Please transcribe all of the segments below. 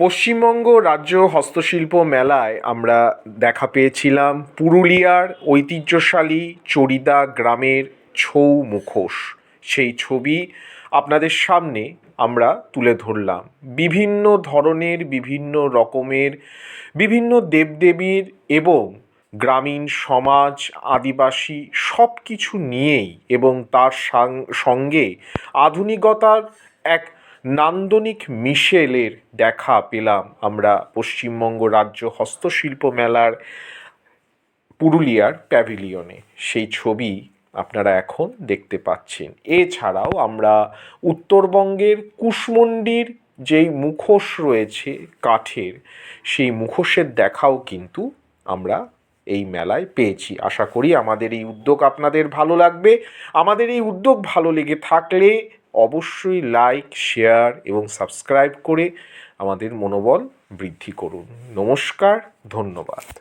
পশ্চিমবঙ্গ রাজ্য হস্তশিল্প মেলায় আমরা দেখা পেয়েছিলাম পুরুলিয়ার ঐতিহ্যশালী চরিদা গ্রামের ছৌ মুখোশ। সেই ছবি আপনাদের সামনে আমরা তুলে ধরলাম। বিভিন্ন ধরনের, বিভিন্ন রকমের, বিভিন্ন দেবদেবীর এবং গ্রামীণ সমাজ, আদিবাসী সব কিছু নিয়েই এবং তার সঙ্গে আধুনিকতার এক নান্দনিক মিশেলের দেখা পেলাম আমরা পশ্চিমবঙ্গ রাজ্য হস্তশিল্প মেলার পুরুলিয়ার প্যাভিলিয়নে। সেই ছবি আপনারা এখন দেখতে পাচ্ছেন। এছাড়াও আমরা উত্তরবঙ্গের কুশমন্ডির যেই মুখোশ রয়েছে কাঠের, সেই মুখোশের দেখাও কিন্তু আমরা এই মেলায় পেয়েছি। আশা করি আমাদের এই উদ্যোগ আপনাদের ভালো লাগবে। আমাদের এই উদ্যোগ ভালো লেগে থাকলে অবশ্যই লাইক শেয়ার এবং সাবস্ক্রাইব করে আমাদের মনোবল বৃদ্ধি করুন। নমস্কার ধন্যবাদ।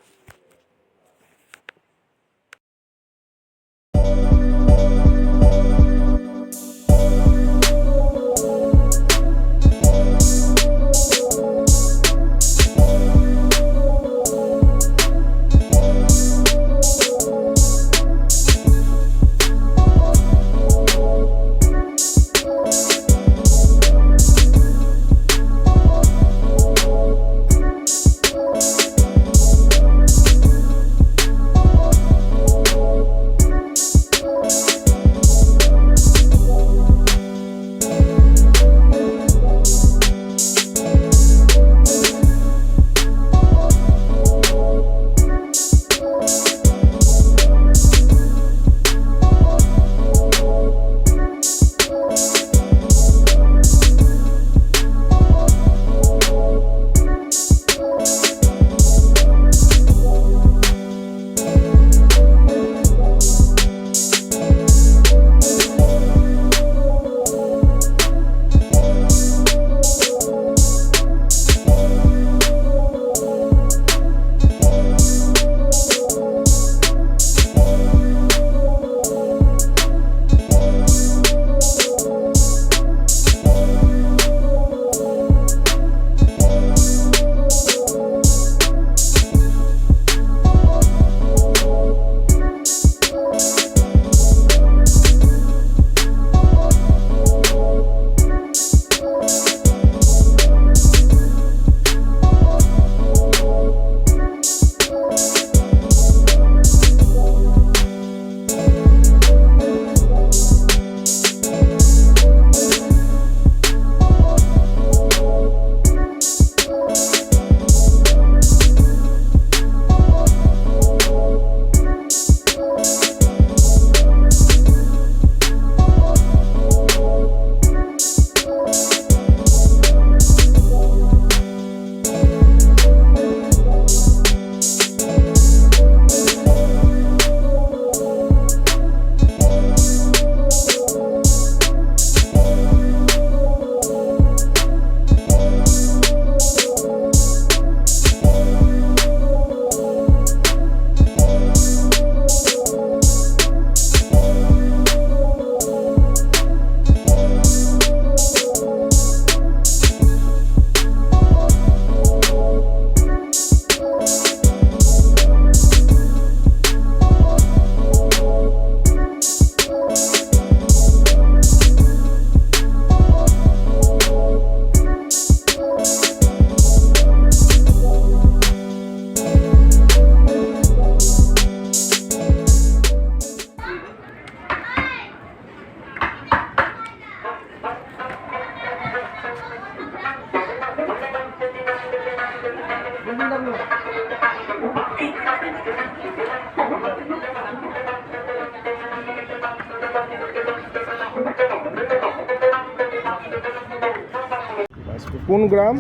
কোন গ্রাম?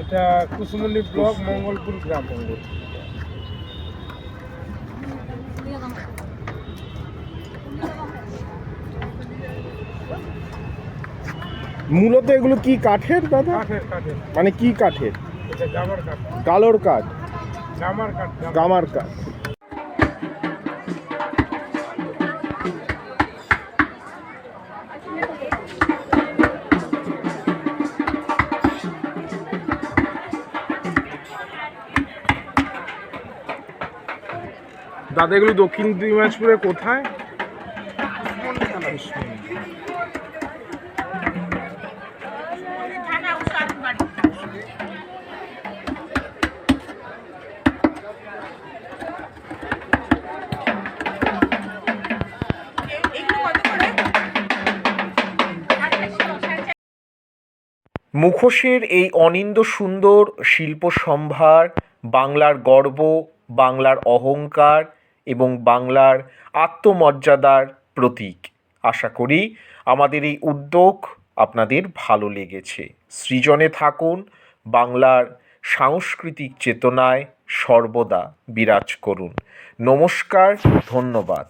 এটা কুসুমন্ডি ব্লক মঙ্গলপুর গ্রাম। মূলত এগুলো কি কাঠের দাদা? মানে কি কাঠের? জামার কাঠ। গালোর। গামার কাঠ দাদা এগুলো দক্ষিণ দিনাজপুরে কোথায়? মুখোশের এই অনিন্দ সুন্দর শিল্প সম্ভার, বাংলার গর্ব, বাংলার অহংকার এবং বাংলার আত্মমর্যাদার প্রতীক। আশা করি আমাদের এই উদ্যোগ আপনাদের ভালো লেগেছে। সৃজনে থাকুন বাংলার সাংস্কৃতিক চেতনায় সর্বদা বিরাজ করুন। নমস্কার, ধন্যবাদ।